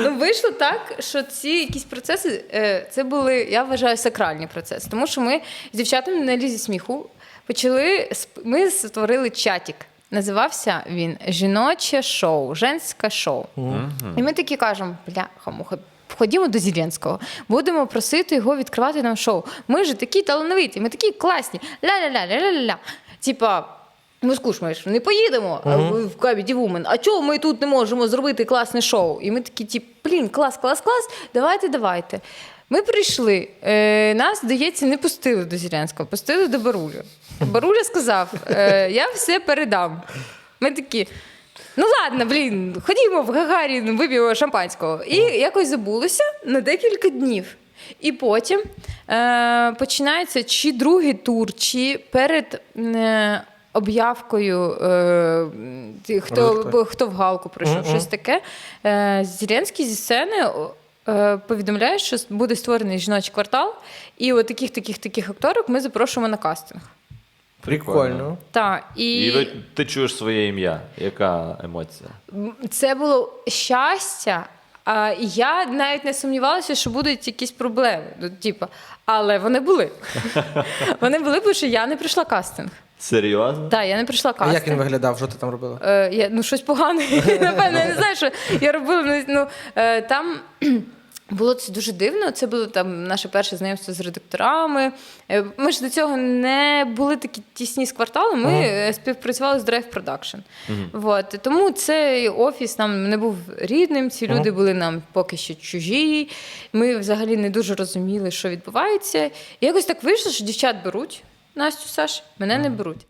Ну, вийшло так, що ці якісь процеси е, це були, я вважаю, сакральні процеси. Тому що ми з дівчатами на лізі сміху почали ми створили чатик. Називався він Жіноче шоу, женське шоу. І ми такі кажемо: бляха, муха. Ходімо до Зеленського, будемо просити його відкривати нам шоу. Ми ж такі талановиті, ми такі класні. Ля-ля-ля, ля-ля-ля. Типа, Ж ми ж не поїдемо а, в Comedy Woman. А чого ми тут не можемо зробити класне шоу? І ми такі, типу, блін, клас, клас, клас, давайте, давайте. Ми прийшли. Е, нас, здається, не пустили до Зеленського, пустили до Баруля. Баруля сказав: е, я все передам. Ми такі. Ну ладно, блін, ходімо в Гагарін, вип'ємо шампанського. І якось забулося на декілька днів. І потім е, починається чи другий тур, чи перед е, об'явкою, е, хто, хто в галку прийшов, щось таке. Е, Зеленський зі сцени е, повідомляє, що буде створений жіночий квартал, і от таких таких таких акторок ми запрошуємо на кастинг. Прикольно. Так, і... І ти чуєш своє ім'я. Яка емоція? Це було щастя. А я навіть не сумнівалася, що будуть якісь проблеми. Ну, типу, але вони були. Вони були, тому що я не прийшла кастинг. Серйозно? Так, я не прийшла А кастинг. як він виглядав? Що ти там робила? Е, я, ну, щось погане. Напевно, я не знаю, що я робила. ну, Ну, е, там було це дуже дивно. Це було там наше перше знайомство з редакторами. Е, Ми ж до цього не були такі тісні з кварталом. Ми е, співпрацювали з Drive Production. Вот. Тому цей офіс нам не був рідним. Ці люди були нам поки що чужі. Ми взагалі не дуже розуміли, що відбувається. І якось так вийшло, що дівчат беруть Настю, Саш, мене не беруть.